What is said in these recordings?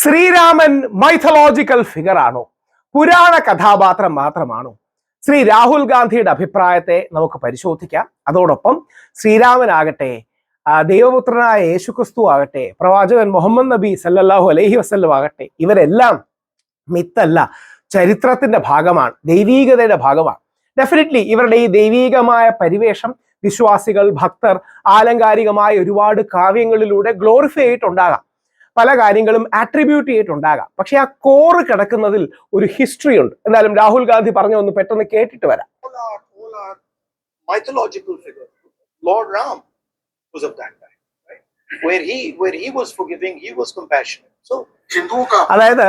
Sreeraman മൈഥോളജിക്കൽ figure ആണോ? പുരാണ കഥാപാത്രം മാത്രമാണോ? ശ്രീ രാഹുൽ ഗാന്ധിയുടെ അഭിപ്രായത്തെ നമുക്ക് പരിശോധിക്കാം. അതോടൊപ്പം ശ്രീരാമനാകട്ടെ ദൈവപുത്രനായ യേശുക്രിസ്തു ആകട്ടെ പ്രവാചകൻ മുഹമ്മദ് നബി സല്ലല്ലാഹു അലൈഹി വസല്ലം ആകട്ടെ ഇവരെല്ലാം മിത്തല്ല ചരിത്രത്തിന്റെ ഭാഗമാണ് ദൈവീകതയുടെ ഭാഗമാണ്. ഡെഫിനറ്റ്ലി ഇവരുടെ ഈ ദൈവീകമായ പരിവേഷം വിശ്വാസികൾ ഭക്തർ ആലങ്കാരികമായ ഒരുപാട് കാവ്യങ്ങളിലൂടെ ഗ്ലോറിഫൈ ചെയ്തിട്ടുണ്ടാകാം പല കാര്യങ്ങളും ആട്രിബ്യൂട്ട് ചെയ്തിട്ടുണ്ടാകാം. പക്ഷെ ആ കോറ് കിടക്കുന്നതിൽ ഒരു ഹിസ്റ്ററി ഉണ്ട്. എന്നാലും രാഹുൽ ഗാന്ധി പറഞ്ഞ ഒന്ന് പെട്ടെന്ന് കേട്ടിട്ട് വരാം. Lord ram was of that time right? Where he where he was forgiving he was compassionate. So അതായത്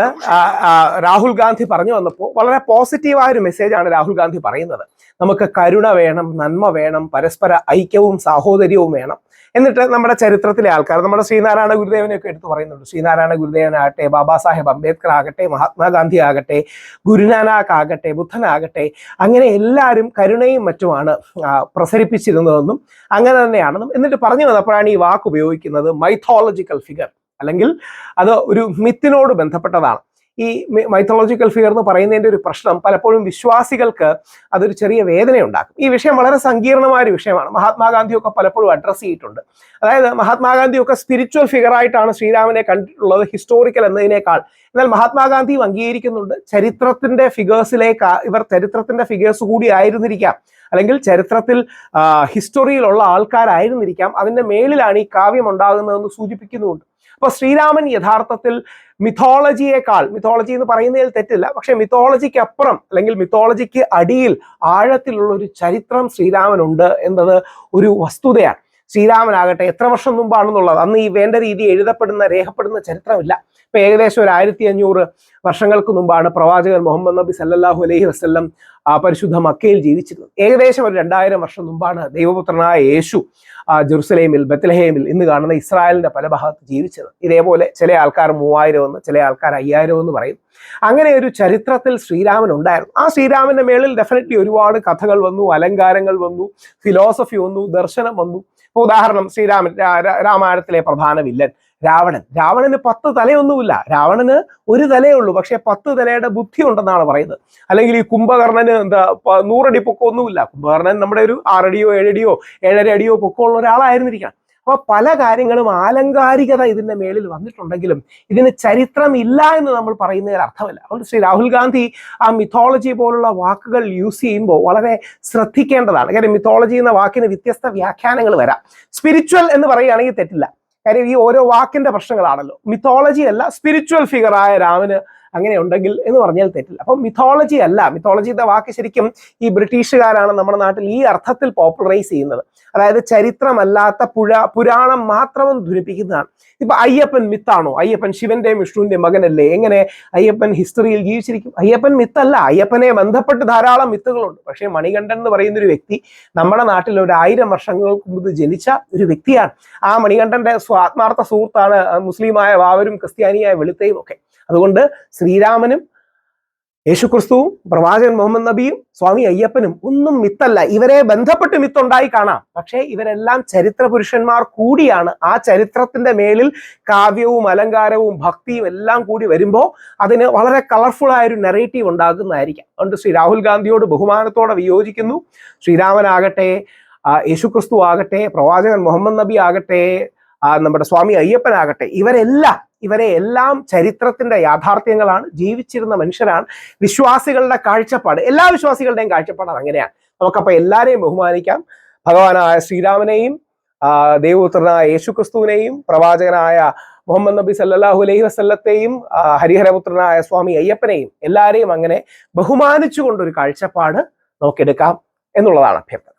രാഹുൽ ഗാന്ധി പറഞ്ഞു വന്നപ്പോൾ വളരെ പോസിറ്റീവായ ഒരു മെസ്സേജാണ് രാഹുൽ ഗാന്ധി പറയുന്നത്. നമുക്ക് കരുണ വേണം നന്മ വേണം പരസ്പര ഐക്യവും സാഹോദര്യവും വേണം. എന്നിട്ട് നമ്മുടെ ചരിത്രത്തിലെ ആൾക്കാർ നമ്മുടെ ശ്രീനാരായണ ഗുരുദേവനെയൊക്കെ എടുത്ത് പറയുന്നുണ്ട്. ശ്രീനാരായണ ഗുരുദേവനാകട്ടെ ബാബാ സാഹേബ് അംബേദ്കർ ആകട്ടെ മഹാത്മാഗാന്ധി ആകട്ടെ ഗുരുനാനാക്ക് ആകട്ടെ ബുദ്ധനാകട്ടെ അങ്ങനെ എല്ലാവരും കരുണയും മറ്റുമാണ് പ്രസരിപ്പിച്ചിരുന്നതെന്നും അങ്ങനെ തന്നെയാണെന്നും എന്നിട്ട് പറഞ്ഞു വന്നപ്പോഴാണ് ഈ വാക്ക് ഉപയോഗിക്കുന്നത് മൈഥോളജിക്കൽ ഫിഗർ അല്ലെങ്കിൽ അത് ഒരു മിത്തിനോട് ബന്ധപ്പെട്ടതാണ്. ഈ മൈത്തോളജിക്കൽ ഫിയർ എന്ന് പറയുന്നതിന്റെ ഒരു പ്രശ്നം പലപ്പോഴും വിശ്വാസികൾക്ക് അതൊരു ചെറിയ വേദനയുണ്ടാക്കും. ഈ വിഷയം വളരെ സങ്കീർണമായ ഒരു വിഷയമാണ്. മഹാത്മാഗാന്ധിയൊക്കെ പലപ്പോഴും അഡ്രസ്സ് ചെയ്തിട്ടുണ്ട്. അതായത് മഹാത്മാഗാന്ധിയൊക്കെ സ്പിരിച്വൽ ഫിഗർ ആയിട്ടാണ് ശ്രീരാമനെ കണ്ടിട്ടുള്ളത് ഹിസ്റ്റോറിക്കൽ എന്നതിനേക്കാൾ. എന്നാൽ മഹാത്മാഗാന്ധി അംഗീകരിക്കുന്നുണ്ട്. ചരിത്രത്തിന്റെ ഫിഗേഴ്സിലേക്ക് ഇവർ ചരിത്രത്തിന്റെ ഫിഗേഴ്സ് കൂടി ആയിരുന്നിരിക്കാം. അല്ലെങ്കിൽ ചരിത്രത്തിൽ ഹിസ്റ്റോറിയിലുള്ള ആൾക്കാരായിരുന്നിരിക്കാം. അതിന്റെ മേലിലാണ് ഈ കാവ്യം ഉണ്ടാകുന്നതെന്ന് സൂചിപ്പിക്കുന്നുമുണ്ട് അപ്പൊ ശ്രീരാമൻ യഥാർത്ഥത്തിൽ മിഥോളജിയേക്കാൾ മിഥോളജി എന്ന് പറയുന്നതിൽ തെറ്റില്ല പക്ഷെ മിഥോളജിക്ക് അപ്പുറം അല്ലെങ്കിൽ മിഥോളജിക്ക് അടിയിൽ ആഴത്തിലുള്ള ഒരു ചരിത്രം ശ്രീരാമനുണ്ട് എന്നത് ഒരു വസ്തുതയാണ്. ശ്രീരാമനാകട്ടെ. എത്ര വർഷം മുമ്പാണെന്നുള്ളത്. അന്ന് ഈ വേണ്ട രീതി എഴുതപ്പെടുന്ന രേഖപ്പെടുന്ന ചരിത്രമില്ല. ഇപ്പൊ ഏകദേശം ഒരു ആയിരത്തി അഞ്ഞൂറ് വർഷങ്ങൾക്ക് മുമ്പാണ് പ്രവാചകൻ മുഹമ്മദ് നബി സല്ലാഹു അലൈഹി വസല്ലം ആ പരിശുദ്ധ മക്കയിൽ ജീവിച്ചിരുന്നത്. ഏകദേശം ഒരു രണ്ടായിരം വർഷം മുമ്പാണ് ദൈവപുത്രനായ യേശു ആ ജെറുസലേമിൽ ബത്ലഹേമിൽ ഇന്ന് കാണുന്ന ഇസ്രായേലിന്റെ പല ഭാഗത്ത് ജീവിച്ചത്. ഇതേപോലെ ചില ആൾക്കാർ മൂവായിരം എന്ന് ചില ആൾക്കാർ അയ്യായിരം എന്ന് പറയും. അങ്ങനെ ഒരു ചരിത്രത്തിൽ ശ്രീരാമൻ ഉണ്ടായിരുന്നു. ആ ശ്രീരാമന്റെ മേളിൽ ഡെഫിനറ്റ്ലി ഒരുപാട് കഥകൾ വന്നു അലങ്കാരങ്ങൾ വന്നു ഫിലോസഫി വന്നു ദർശനം വന്നു. ഇപ്പൊ ഉദാഹരണം ശ്രീരാമൻ രാമായണത്തിലെ പ്രധാന വില്ലൻ രാവണൻ. രാവണന് പത്ത് തലയൊന്നുമില്ല. രാവണന് ഒരു തലയേ ഉള്ളൂ. പക്ഷെ പത്ത് തലയുടെ ബുദ്ധി ഉണ്ടെന്നാണ് പറയുന്നത്. അല്ലെങ്കിൽ ഈ കുംഭകർണന് എന്താ നൂറടി പൊക്കമൊന്നുമില്ല. കുംഭകർണൻ നമ്മുടെ ഒരു ആറടിയോ ഏഴടിയോ ഏഴര അടിയോ പൊക്കമുള്ള ഒരാളായിരുന്നിരിക്കണം. അപ്പൊ പല കാര്യങ്ങളും ആലങ്കാരികത ഇതിന്റെ മേളിൽ വന്നിട്ടുണ്ടെങ്കിലും ഇതിന് ചരിത്രം ഇല്ല എന്ന് നമ്മൾ പറയുന്നതിൽ അർത്ഥമല്ല. അതുകൊണ്ട് ശ്രീ രാഹുൽ ഗാന്ധി ആ മിഥോളജി പോലുള്ള വാക്കുകൾ യൂസ് ചെയ്യുമ്പോൾ വളരെ ശ്രദ്ധിക്കേണ്ടതാണ്. കാര്യം മിഥോളജി എന്ന വാക്കിന് വ്യത്യസ്ത വ്യാഖ്യാനങ്ങൾ വരാം. സ്പിരിച്വൽ എന്ന് പറയുകയാണെങ്കിൽ തെറ്റില്ല. കാര്യം ഈ ഓരോ വാക്കിന്റെ പ്രശ്നങ്ങളാണല്ലോ. മിത്തോളജി അല്ല സ്പിരിച്വൽ ഫിഗറായ രാമന് അങ്ങനെ ഉണ്ടെങ്കിൽ എന്ന് പറഞ്ഞാൽ തെറ്റില്ല. അപ്പം മിഥോളജി അല്ല. മിഥോളജി എന്ന വാക്ക് ശരിക്കും ഈ ബ്രിട്ടീഷുകാരാണ് നമ്മുടെ നാട്ടിൽ ഈ അർത്ഥത്തിൽ പോപ്പുലറൈസ് ചെയ്യുന്നത്. അതായത് ചരിത്രമല്ലാത്ത പുഴ പുരാണം മാത്രം ധരിപ്പിക്കുന്നതാണ്. ഇപ്പൊ അയ്യപ്പൻ മിത്താണോ അയ്യപ്പൻ ശിവന്റെയും വിഷ്ണുവിന്റെയും മകനല്ലേ? എങ്ങനെ അയ്യപ്പൻ ഹിസ്റ്ററിയിൽ ജീവിച്ചിരിക്കും? അയ്യപ്പൻ മിത്തല്ല അയ്യപ്പനെ ബന്ധപ്പെട്ട് ധാരാളം മിത്തുകളുണ്ട് പക്ഷേ മണികണ്ഠൻ എന്ന് പറയുന്ന ഒരു വ്യക്തി നമ്മുടെ നാട്ടിൽ ഒരു ആയിരം വർഷങ്ങൾക്ക് മുമ്പ് ജനിച്ച ഒരു വ്യക്തിയാണ്. ആ മണികണ്ഠന്റെ സ്വാത്മാർത്ഥ സുഹൃത്താണ് മുസ്ലിമായ വാവരും ക്രിസ്ത്യാനിയായ വെളുത്തയും ഒക്കെ. അതുകൊണ്ട് ശ്രീരാമനും യേശുക്രിസ്തുവും പ്രവാചകൻ മുഹമ്മദ് നബിയും സ്വാമി അയ്യപ്പനും ഒന്നും മിത്തല്ല. ഇവരെ ബന്ധപ്പെട്ട് മിത്തുണ്ടായി കാണാം. പക്ഷേ ഇവരെല്ലാം ചരിത്ര പുരുഷന്മാർ കൂടിയാണ്. ആ ചരിത്രത്തിന്റെ മേലിൽ കാവ്യവും അലങ്കാരവും ഭക്തിയും എല്ലാം കൂടി വരുമ്പോൾ അതിന് വളരെ കളർഫുൾ ആയൊരു നെറേറ്റീവ് ഉണ്ടാകുന്നതായിരിക്കാം. അതുകൊണ്ട് ശ്രീ രാഹുൽ ഗാന്ധിയോട് ബഹുമാനത്തോടെ വിയോജിക്കുന്നു. ശ്രീരാമനാകട്ടെ യേശുക്രിസ്തു ആകട്ടെ പ്രവാചകൻ മുഹമ്മദ് നബി ആകട്ടെ നമ്മുടെ സ്വാമി അയ്യപ്പനാകട്ടെ ഇവരെല്ലാം ഇവരെ എല്ലാം ചരിത്രത്തിന്റെ യാഥാർത്ഥ്യങ്ങളാണ് ജീവിച്ചിരുന്ന മനുഷ്യരാണ് വിശ്വാസികളുടെ കാഴ്ചപ്പാട് എല്ലാ വിശ്വാസികളുടെയും കാഴ്ചപ്പാട് അങ്ങനെയാണ്. നമുക്കപ്പോൾ എല്ലാവരെയും ബഹുമാനിക്കാം. ഭഗവാനായ ശ്രീരാമനെയും യേശു യേശുക്രിസ്തുവിനെയും പ്രവാചകനായ മുഹമ്മദ് നബി സല്ലാഹു അലൈഹി വസല്ലത്തെയും ഹരിഹരപുത്രനായ സ്വാമി അയ്യപ്പനെയും എല്ലാവരെയും അങ്ങനെ ബഹുമാനിച്ചുകൊണ്ടൊരു കാഴ്ചപ്പാട് നമുക്കെടുക്കാം എന്നുള്ളതാണ് അഭ്യർത്ഥന.